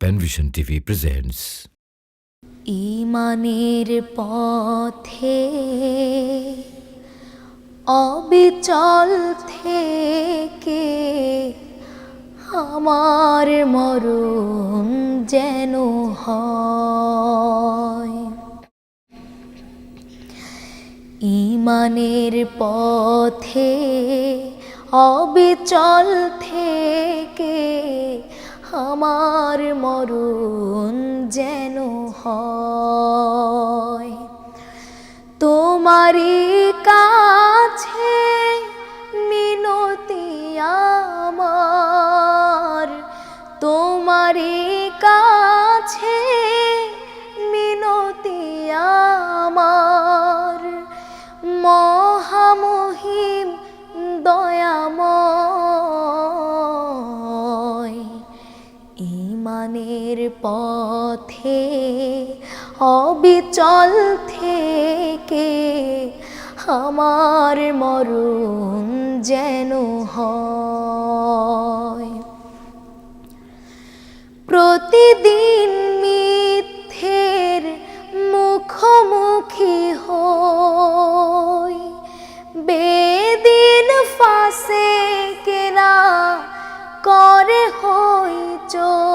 Panvision TV presents ইমানের পথে অবিচল থেকে আমার মরণ যেন হয়। ইমানের পথে অবিচল থেকে আমার মরণ যেন হয়। তোমারই কাছে মিনতি আমার তোমারই ইমানের পথে, অবিচল থেকে আমার মরণ যেন হয়। প্রতিদিন মিথ্যের মুখোমুখি হই, বেদিন ফাঁসে কেনা করে হই চই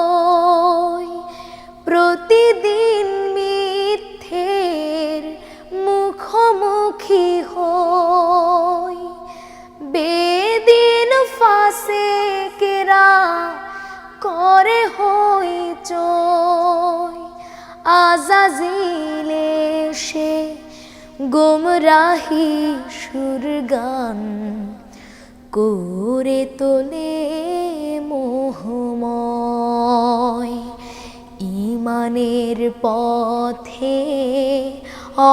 প্রতিদিন মিথ্যের মুখোমুখি হই। বেদিন ফাঁসে কেরা করে হই চই। আজাজিলে সে গোমরাহি সুর গান করে তোলে মোহময়। ইমানের পথে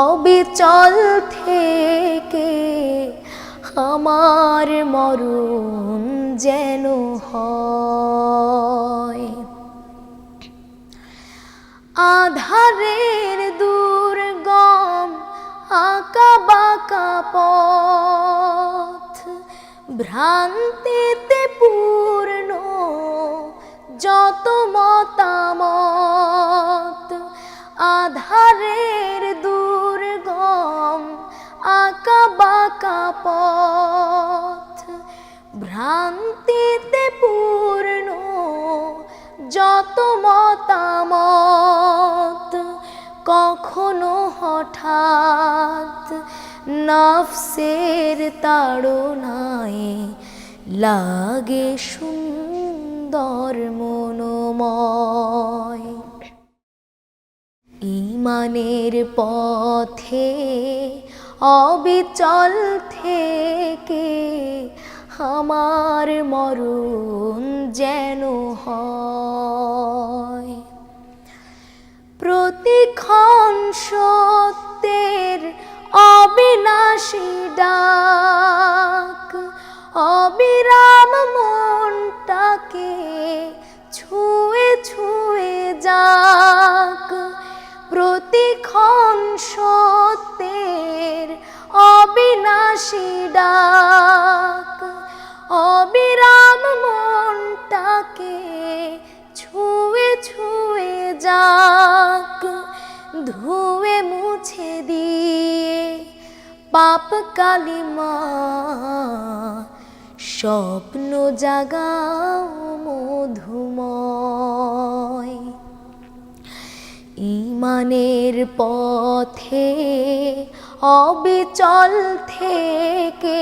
অবিচল থেকে আমার মরণ যেন হয়। আধারের দুর্গম আঁকা বাঁকা পথ, ভ্রান্তিতে পূর্ণ যত মতামত ভ্রান্তিতে পূর্ণ, যত মতামত কখনো হঠাৎ নফসের তাড়নায় লাগে সুন্দর মনোময়। ইমানের পথে অবিচল থেকে আমার মরণ যেন হয়। প্রতিক্ষণ সত্যের অবিনাশী ডাক, অবিরাম মনটাকে ছুঁয়ে ছুঁয়ে যাক। প্রতিক্ষণ সত্যের অবিনাশী ডাক অবিরাম মনটাকে ছুঁয়ে ছুঁয়ে যাক, ধুয়ে মুছে দিয়ে পাপ কালিমা স্বপ্ন জাগাও মধুময়। ইমানের পথে অবিচল থেকে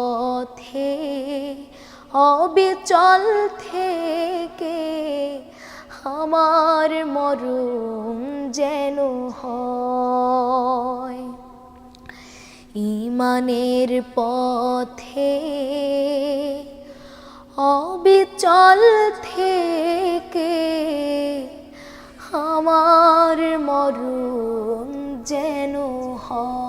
পথে অবিচল থেকে আমার মরুম যেন ইমানের পথে অবিচল থেকে আমার মরুম যেন হয়।